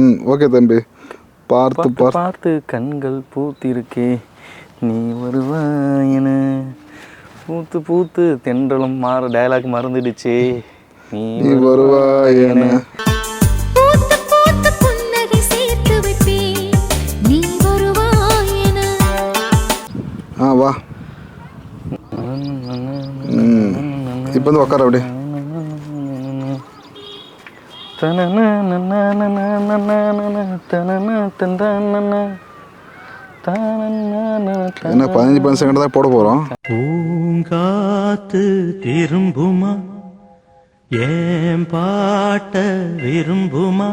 ம் ஓகே தம்பி. பார்த்து பார்த்து கண்கள் பூத்திருக்கே. நீ வருவாயன பூத்து பூத்து தென்றலும் மாற டயலாக் மறந்துடுச்சே. நீ வருவாயன பூத்து பூத்து புன்னகை சேர்த்து வைப்பேன் நீ வருவாயென ஆ வா. இப்போ வந்து உட்கார அப்படியே. என்ன பதினஞ்சு பதினஞ்சு செகண்ட் தான் போட போகிறோம் பூங்காத்து திரும்புமா? ஏன் பாட்ட விரும்புமா?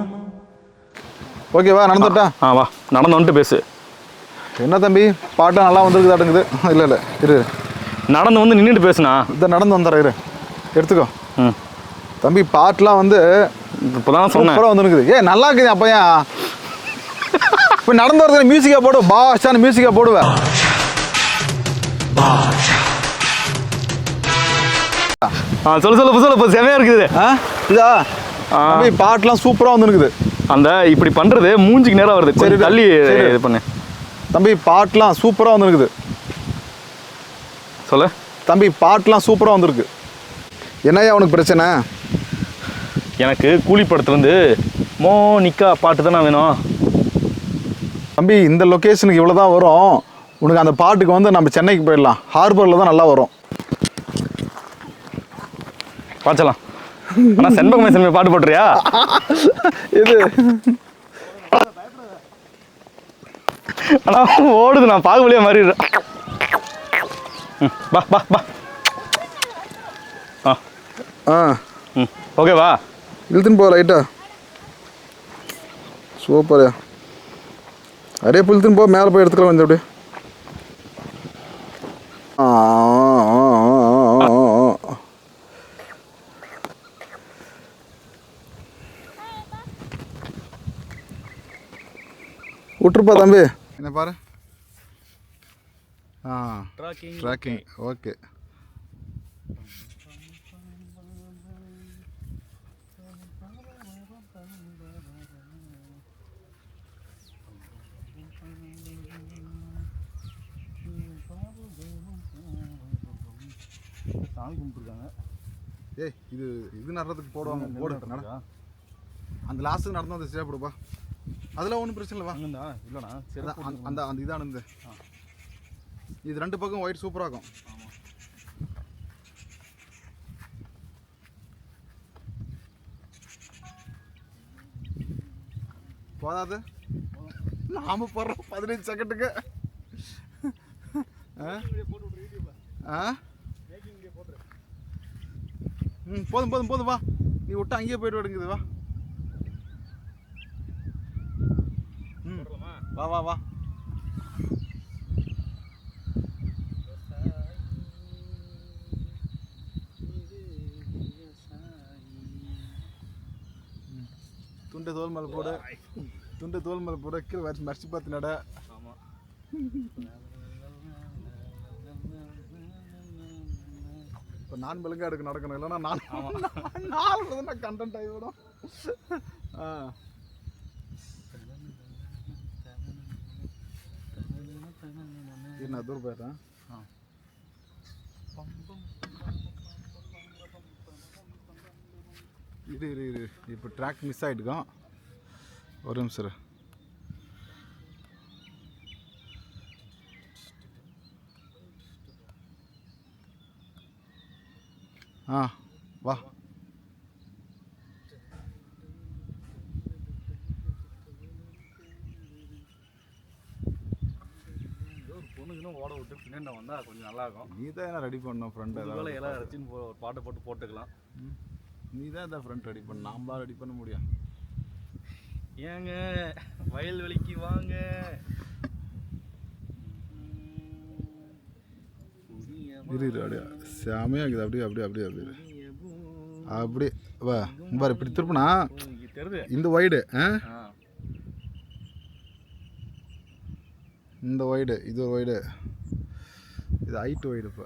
ஓகேவா நடந்துட்டா? ஆ வா நடந்து வந்துட்டு பேசு. என்ன தம்பி? பாட்டம் நல்லா வந்துருக்குதாட்டுங்குது இல்லை இல்லை இரு நடந்து வந்து நின்றுட்டு பேசுனா இதை நடந்து வந்துடுறேன் இரு. எடுத்துக்கோ. ம். தம்பி பாட்டெலாம் வந்து இப்போ தான் சொன்னேன். வந்துருக்குது. ஏ நல்லா இருக்குது அப்பையா? இப்போ நடந்து வரதுல மியூசிக்காக போடு பாஷான மியூசிக்காக போடுவேன் சொல்லு சொல்லு சொல்லு இப்போ செமையாக இருக்குது. ஆ? இதா? பாட்டெலாம் சூப்பராக வந்துருக்குது. அந்த இப்படி பண்ணுறது மூஞ்சிக்கு நேரம் வருது. சரி தள்ளி. இது பண்ணு. தம்பி பாட்டெலாம் சூப்பராக வந்துருக்குது. சொல்லு. தம்பி பாட்டெலாம் சூப்பராக வந்திருக்கு. என்னய்யா உனக்கு பிரச்சனை? எனக்கு கூலி படத்துலேருந்து மோனிகா பாட்டு தானே வேணும். தம்பி இந்த லொக்கேஷனுக்கு இவ்வளோ தான் வரும். உனக்கு அந்த பாட்டுக்கு வந்து நம்ம சென்னைக்கு போயிடலாம். ஹார்பரில் தான் நல்லா வரும். பாச்சலாம் ஆனால் செண்பகமே சென்மை பாட்டு போட்டுறியா? இது. ஆனால் ஓடுது நான் பாகுபலியாக மாறிடுறேன். பா பா பா ஆ. ஆ ஓகேவா இழுத்துன்னு போ ரைட்டா சூப்பர்யா. அப்படியே புழுத்துன்னு போ மேலே போய் எடுத்துக்கலாம் கொஞ்சம் அப்படியே. விட்டுருப்பா தம்பி. என்ன பாரு? ஆ ட்ராக்கிங் ஓகே சாமி கும்பிட்டுருக்காங்க. ஏய் இது இது நடுறதுக்கு போடுவாங்க. போடு நட அந்த லாஸ்ட்டுக்கு நடந்து ஸ்டே போடுப்பா அதெல்லாம் ஒன்றும் பிரச்சனை இல்லைவா அங்கந்தா இல்லைண்ணா சரி அந்த- அந்த அந்த இதானது இது ரெண்டு பக்கம் ஒயிட் சூப்பராக இருக்கும். போதாது. நாம போடுறோம் பதினஞ்சு செகண்டுக்கு ஆ? ம் போதும் போதும் போதும் வா. நீ விட்டு அங்கேயே போயிட்டு விடுங்குது வா. ம் வா வா வா. துண்டை தோல் மேலே போடு. துண்டை தோல் மேலே போடு. கீழே மறைச்சு பார்த்து நட. நான் பெழுங்க எடுக்க நடக்கணும் இல்லைன்னா நான் நாலு நான் கண்டென்ட் ஆகிவிடும் ஆ. இரு, நான் தூரம் போயிடுறேன் இரு இரு இரு. இப்போ ட்ராக் மிஸ் ஆகிட்டுக்கோம் ஒரு நிமிஷம் ஆ வா. பொண்ணுங்களும் ஓட விட்டு பின்னாடி வந்தால் கொஞ்சம் நல்லா இருக்கும் நீ தான் என்ன ரெடி பண்ணணும் ஃப்ரெண்ட் ஏதாவது எல்லாம் அரைச்சின்னு போ ஒரு பாட்டை போட்டு போட்டுக்கலாம். நீ தான் இந்த ஃப்ரெண்ட் ரெடி பண்ண நாமளா ரெடி பண்ண முடியும். ஏங்க வயல்வெளிக்கு வாங்க. இரு இரு அப்படியே. செமையாக இருக்குது. அப்படியே அப்படியே அப்படியே அப்படியே. அப்படியே. வா பாரு இப்படி திருப்பினா இந்த ஒய்டு ஆ? ஆ இந்த ஒய்டு இது ஒரு ஒய்டு இது ஹைட் ஒய்டு இப்போ.